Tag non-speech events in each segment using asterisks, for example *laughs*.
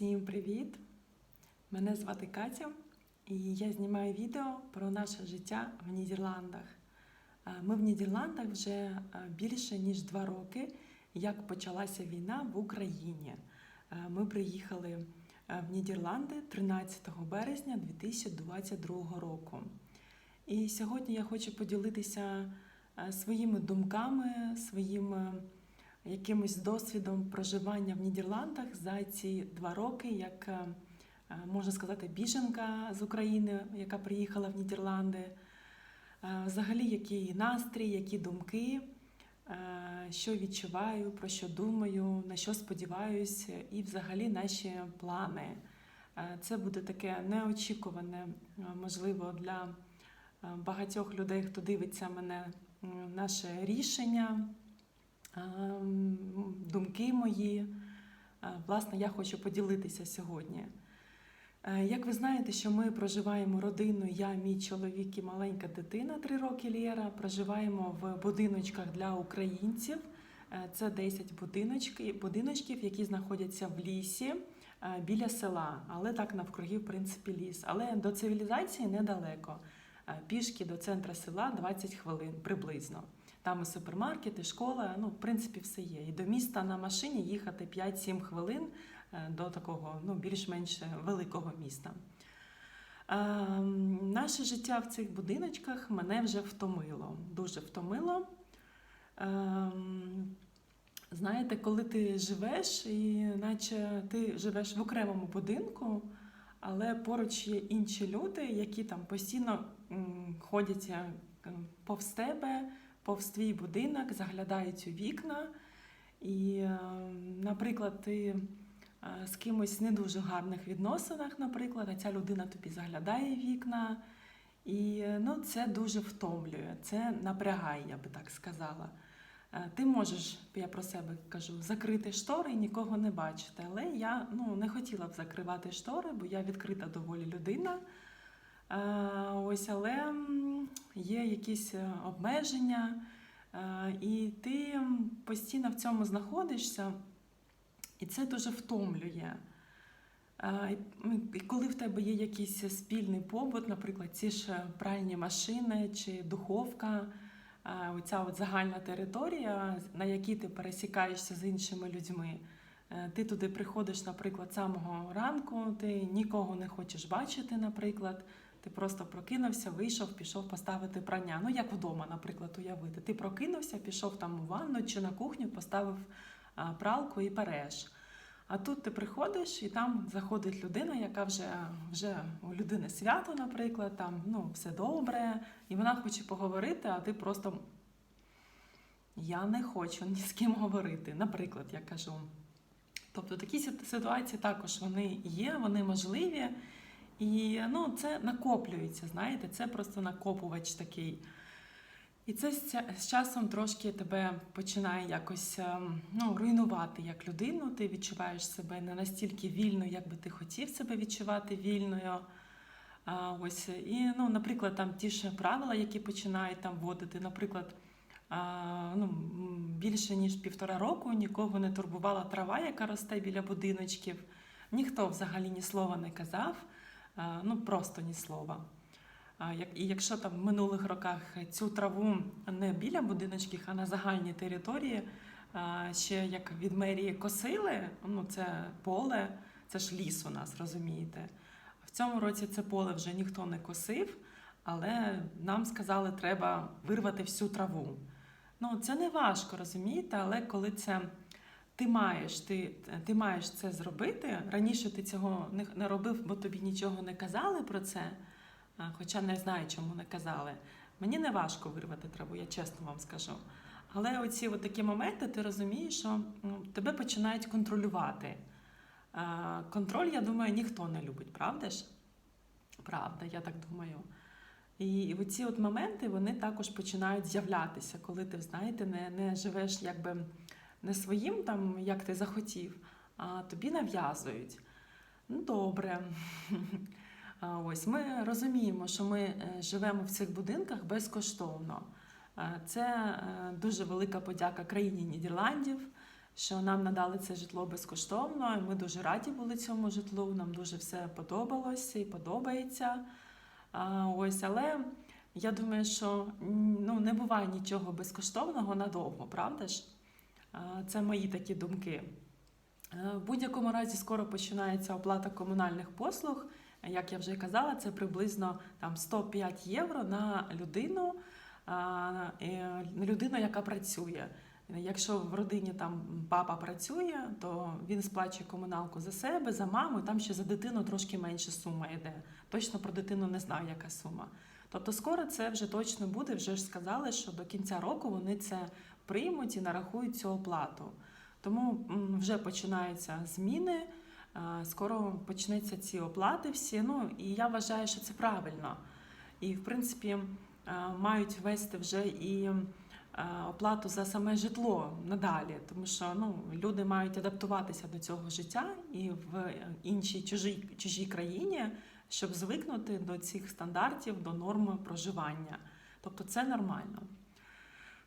Всім привіт! Мене звати Катя, і я знімаю відео про наше життя в Нідерландах. Е, Ми в Нідерландах вже е, більше ніж два роки, як почалася війна в Україні. Е, Ми приїхали в Нідерланди 13 березня 2022 року. І сьогодні я хочу поділитися своїми думками, своїм е, якимось досвідом проживання в Нідерландах за ці два роки, як е, е, можна сказати, біженка з України, яка приїхала в Нідерланди. Е, Взагалі, який настрій, які думки, що відчуваю, про що думаю, на що сподіваюся, і взагалі наші плани. Це буде таке неочікуване, можливо, для багатьох людей, хто дивиться мене, наше рішення, думки мої. Е, Власне, я хочу поділитися сьогодні. Е, Як ви знаєте, що ми проживаємо родиною, я, мій чоловік і маленька дитина, три роки Лєра, проживаємо в будиночках для українців. Е, Це 10 будиночки- будиночків, які знаходяться в лісі біля села, але так навкруги, в принципі, ліс. Але до цивілізації недалеко. Пішки до центра села 20 хвилин приблизно. Там і супермаркет, і школа, ну, в принципі, все є. І до міста на машині їхати 5-7 хвилин е, до такого ну, більш-менш великого міста. Е, Наше життя в цих будиночках мене вже втомило, дуже втомило. Е, Знаєте, коли ти живеш, і наче ти живеш в окремому будинку, але поруч є інші люди, які там постійно ходять повз тебе, повз твій будинок, заглядають у вікна. І, е, наприклад, ти е, з кимось не дуже гарних відносинах, наприклад, а ця людина тобі заглядає вікна. І е, ну, це дуже втомлює, це напрягає, я би так сказала. Ти можеш, я про себе кажу, закрити штори і нікого не бачити. Але я ну, не хотіла б закривати штори, бо я відкрита доволі людина. Е, Ось, але є якісь е, обмеження, е, і ти постійно в цьому знаходишся, і це дуже втомлює. Е, і, коли в тебе є якийсь спільний побут, наприклад, ці ж пральні машини чи духовка, е, оця от загальна територія, на якій ти пересікаєшся з іншими людьми. Е, Ти туди приходиш, наприклад, самого ранку, ти нікого не хочеш бачити, наприклад. Ти просто прокинувся, вийшов, пішов поставити прання. Ну, як вдома, наприклад, уявити. Ти прокинувся, пішов там у ванну чи на кухню, поставив пралку і переш. А тут ти приходиш, і там заходить людина, яка вже, вже у людини свято, наприклад, там ну, все добре, і вона хоче поговорити, а ти просто я не хочу ні з ким говорити. Наприклад, я кажу. Тобто такі ситуації також вони є, вони можливі. І ну, це накоплюється, знаєте, це просто накопувач такий. І це з часом трошки тебе починає якось ем, ну, руйнувати як людину. Ти відчуваєш себе не настільки вільно, як би ти хотів себе відчувати вільною. А, ось, і, ну, наприклад, там ті ж правила, які починають там вводити, наприклад, а, ну, більше ніж півтора року нікого не турбувала трава, яка росте біля будиночків. Ніхто взагалі ні слова не казав, ну просто ні слова. І якщо там в минулих роках цю траву не біля будиночків, а на загальній території, ще як від мерії косили, ну це поле, це ж ліс у нас, розумієте. В цьому році це поле вже ніхто не косив, але нам сказали, треба вирвати всю траву. Ну, це не важко, розумієте, але коли це ти маєш, ти, ти маєш це зробити. Раніше ти цього не, не робив, бо тобі нічого не казали про це, хоча не знаю, чому не казали. Мені не важко вирвати траву, я чесно вам скажу. Але оці такі моменти ти розумієш, що ну, тебе починають контролювати. А, Контроль, я думаю, ніхто не любить, правда ж? Правда, я так думаю. І оці от моменти вони також починають з'являтися, коли ти, знаєте, не, не живеш якби не своїм, там, як ти захотів, а тобі нав'язують. Ну, добре. *laughs* Ось ми розуміємо, що ми е, живемо в цих будинках безкоштовно. Е, Це е, дуже велика подяка країні Нідерландів, що нам надали це житло безкоштовно. Ми дуже раді були цьому житлу. Нам дуже все подобалося і подобається. Ось, але я думаю, що ну, не буває нічого безкоштовного надовго, правда ж? Це мої такі думки. Е, В будь-якому разі скоро починається оплата комунальних послуг. Як я вже казала, це приблизно там 105 євро на людину, людину, яка працює. Якщо в родині там папа працює, то він сплачує комуналку за себе, за маму, і там ще за дитину трошки менше сума йде. Точно про дитину не знаю, яка сума. Тобто скоро це вже точно буде. Вже ж сказали, що до кінця року вони це приймуть і нарахують цю оплату. Тому вже починаються зміни. е, Скоро почнуться ці оплати всі. Ну і я вважаю, що це правильно. І в принципі е, мають ввести вже і е, оплату за саме житло надалі, тому що ну люди мають адаптуватися до цього життя і в іншій чужій чужій країні, щоб звикнути до цих стандартів, до норми проживання. Тобто це нормально.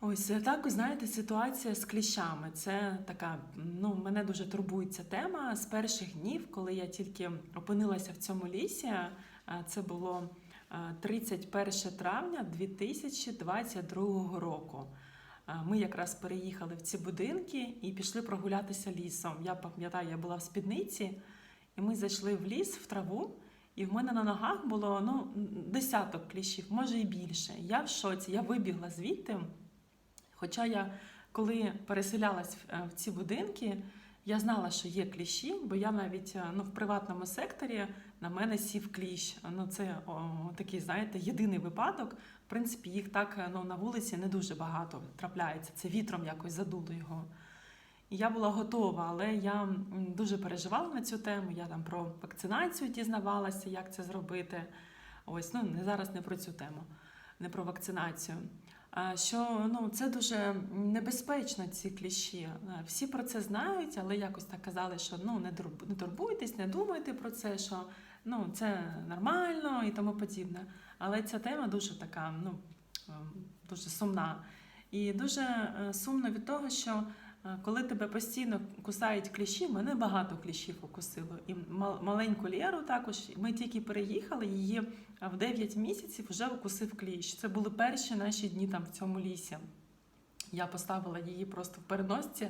Ось е, так, знаєте, ситуація з кліщами. Це така, ну, мене дуже турбує ця тема з перших днів, коли я тільки опинилася в цьому лісі. е, Це було е, 31 травня 2022 року. Е, Ми якраз переїхали в ці будинки і пішли прогулятися лісом. Я пам'ятаю, я була в спідниці, і ми зайшли в ліс, в траву. І в мене на ногах було ну, десяток кліщів, може і більше. Я в шоці, я вибігла звідти. Хоча я, коли переселялась в, е, ці будинки, я знала, що є кліщі, бо я навіть е, ну, в приватному секторі на мене сів кліщ. Ну, це о, такий, знаєте, єдиний випадок. В принципі, їх так е, ну, на вулиці не дуже багато трапляється. Це вітром якось задуло його. І я була готова, але я дуже переживала на цю тему. Я там про вакцинацію дізнавалася, як це зробити. Ось, ну не зараз не про цю тему, не про вакцинацію. Що ну це дуже небезпечно, ці кліщі. Е, Всі про це знають, але якось так казали, що ну не турбу- не турбуйтесь, не думайте про це, що ну це нормально і тому подібне. Але ця тема дуже така, ну ем, дуже сумна. І дуже е, сумно від того, що коли тебе постійно кусають кліщі, мене багато кліщів укусило. І маленьку Лєру також. Ми тільки переїхали, її в 9 місяців вже укусив кліщ. Це були перші наші дні там в цьому лісі. Я поставила її просто в переносці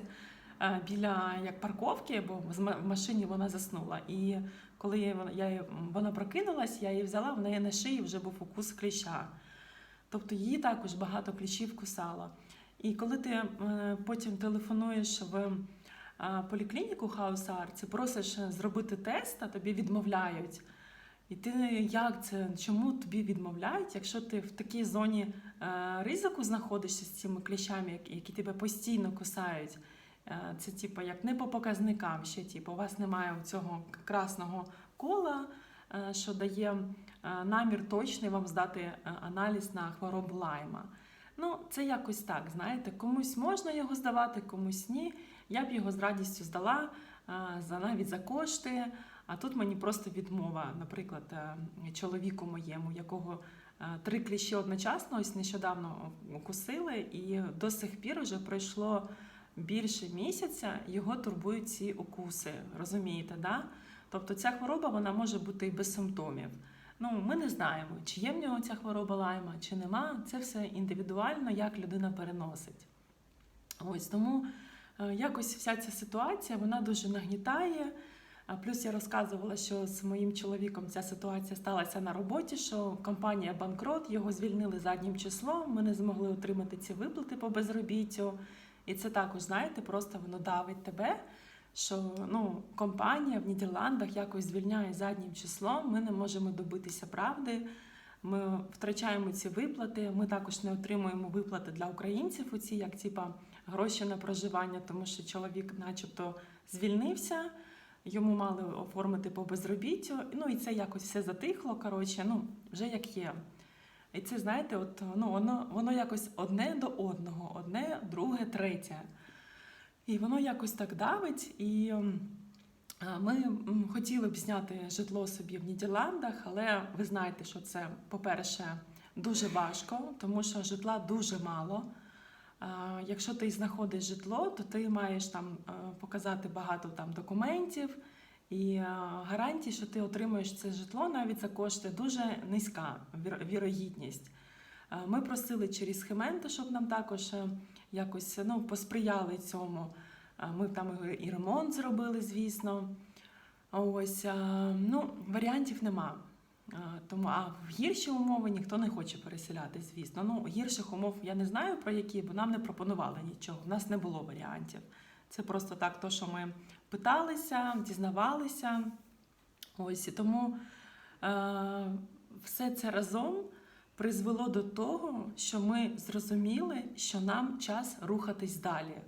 е, біля як парковки, бо в машині вона заснула. І коли я, вона прокинулась, я її взяла, в неї на шиї вже був укус кліща. Тобто її також багато кліщів кусало. І коли ти е, потім телефонуєш в е, поліклініку Хаус Арці, просиш е, зробити тест, а тобі відмовляють. І ти як це? Чому тобі відмовляють, якщо ти в такій зоні ризику знаходишся з цими кліщами, які, тебе постійно кусають? Це типу як не по показникам, ще типу, у вас немає цього красного кола, що дає намір точний вам здати аналіз на хворобу лайма. Ну, це якось так, знаєте, комусь можна його здавати, комусь ні. Я б його з радістю здала е, за навіть за кошти. А тут мені просто відмова, наприклад, е, чоловіку моєму, якого е, три кліщі одночасно ось нещодавно укусили, і до сих пір вже пройшло більше місяця, його турбують ці укуси. Розумієте, да? Тобто ця хвороба вона може бути і без симптомів. Ну, ми не знаємо, чи є в нього ця хвороба лайма, чи нема. Це все індивідуально, як людина переносить. Ось тому е, якось вся ця ситуація вона дуже нагнітає. Плюс я розказувала, що з моїм чоловіком ця ситуація сталася на роботі, що компанія банкрот, його звільнили заднім числом. Ми не змогли отримати ці виплати по безробіттю. І це також, знаєте, просто воно давить тебе. Що ну, компанія в Нідерландах якось звільняє заднім числом, ми не можемо добитися правди. Ми втрачаємо ці виплати. Ми також не отримуємо виплати для українців, оці як типа гроші на проживання, тому що чоловік, начебто, звільнився йому мали оформити по безробіттю. Ну і це якось все затихло. Коротше, ну вже як є. І це, знаєте, от ну воно воно якось одне до одного, одне, друге, третє. І воно якось так давить. І ми хотіли б зняти житло собі в Нідерландах, але ви знаєте, що це, по-перше, дуже важко, тому що житла дуже мало. Якщо ти знаходиш житло, то ти маєш там е, показати багато там документів і е, гарантій, що ти отримуєш це житло навіть за кошти дуже низька вірогідність. Е, Ми просили через Хементо, щоб нам також е, якось ну, посприяли цьому. Е, Ми там і- ремонт зробили, звісно. Ось е, ну, варіантів нема. Е, Тому а в гірші умови ніхто не хоче переселяти, звісно. Ну, гірших умов я не знаю про які, бо нам не пропонували нічого. У нас не було варіантів. Це просто так, то, що ми питалися, дізнавалися. Ось тому е, все це разом призвело до того, що ми зрозуміли, що нам час рухатись далі.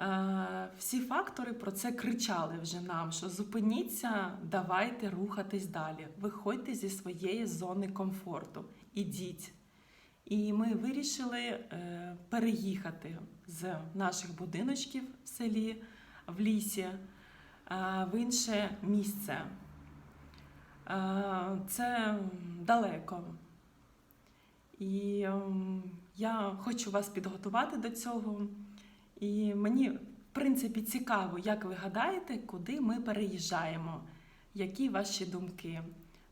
Е, Всі фактори про це кричали вже нам, що зупиніться, давайте рухатись далі. Виходьте зі своєї зони комфорту, ідіть. І ми вирішили е, переїхати з наших будиночків в селі, в лісі, е, в інше місце. Це далеко. І ем, я хочу вас підготувати до цього. І мені, в принципі, цікаво, як ви гадаєте, куди ми переїжджаємо, які ваші думки.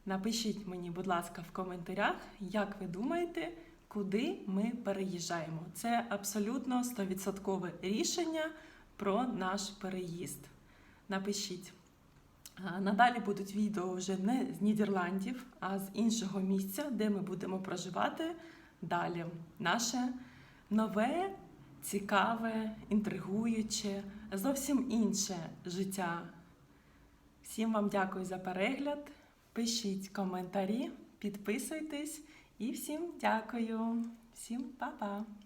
Напишіть мені, будь ласка, в коментарях, як ви думаєте, куди ми переїжджаємо. Це абсолютно 100% рішення про наш переїзд. Напишіть. А, Надалі будуть відео вже не з Нідерландів, а з іншого місця, де ми будемо проживати далі. Наше нове, цікаве, інтригуюче, зовсім інше життя. Всім вам дякую за перегляд. Пишіть коментарі, підписуйтесь і всім дякую. Всім па-па!